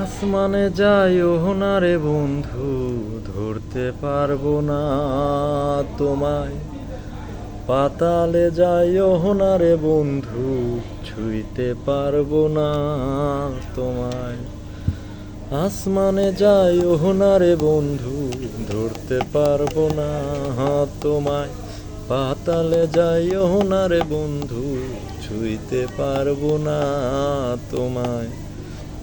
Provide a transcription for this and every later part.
আসমানে যাইও না রে বন্ধু, ধরতে পারব না তোমায়। পাতালে যাইও না রে বন্ধু, ছুঁইতে পারব না তোমায়। আসমানে যাইও না রে বন্ধু, ধরতে পারব না তোমায়। পাতালে যাইও না রে বন্ধু, ছুঁইতে পারব না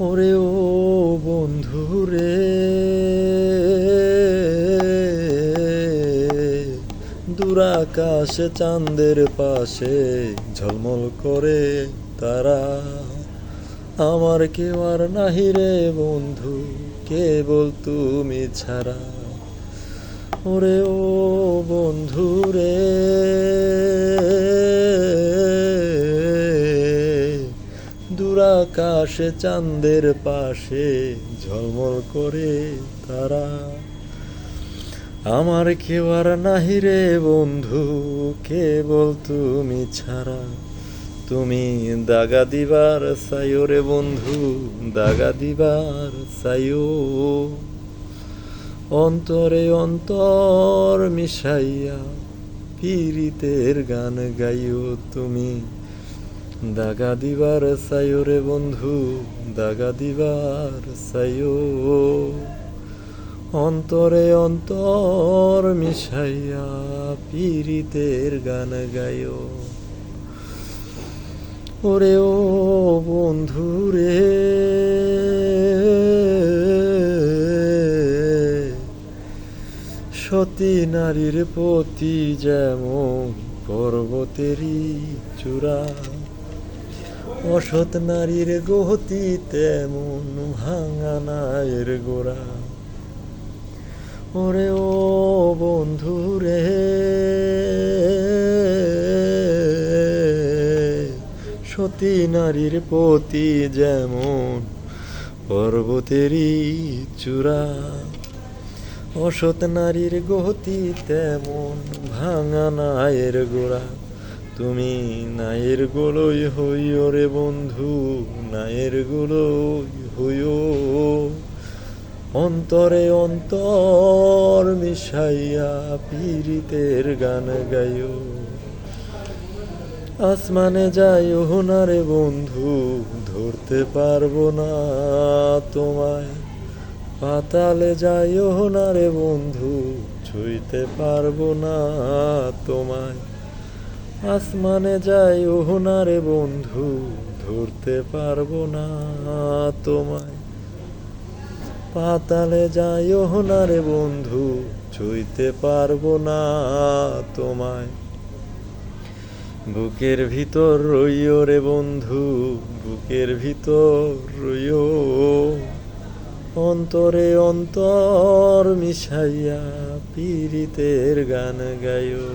ওরে ও বন্ধু রে দুরাকাশে, চাঁদের পাশে ঝলমল করে তারা। আমার কেউ আর নাহি রে বন্ধু, কেবল তুমি ছাড়া। ওরে ও বন্ধু রে দুরাকাশে চাঁদের পাশে ঝলমল করে তারা। আমার কেউ আর নাহি রে বন্ধু, কেবল তুমি ছাড়া। তুমি দাগা দিবার সাইও রে বন্ধু, দাগা দিবার সাইও অন্তরে অন্তর মিশাইয়া পীড়িতের গান গাইও তুমি। দাগা দিবার সাইও রে বন্ধু দাগা দিবার সাইও অন্তরে অন্তর মিশাইয়া পীড়িতের গান গাইও ওরে ও বন্ধু রে, সতী নারীর প্রতি যেমন পর্বতেরই চূড়া অসৎ নারীর গতি তেমন ভাঙা নায়ের গোড়া। ওরে ও বন্ধু রে, সতী নারীর প্রতি যেমন পর্বতেরই চূড়া। অসৎ নারীর গতি তেমন ভাঙা নায়ের গোড়া। তুমি নায়ের গোলই হইও রে বন্ধু, নায়ের গোলই হইও। অন্তরে অন্তর মিশাইয়া পীড়িতের গান গাইও। আসমানে যাইও না রে বন্ধু, ধরতে পারব না তোমায়। পাতালে যাইও না রে বন্ধু, ছুঁইতে পারব না তোমায়। আসমানে যাইও না রে বন্ধু, ধরতে পারব না তোমায়। পাতালে যাইও না রে বন্ধু, ছুঁইতে পারব না তোমায়। বুকের ভিতর রইও রে বন্ধু, বুকের ভিতর রইও। অন্তরে অন্তর মিশাইয়া পীড়িতের গান গাইও।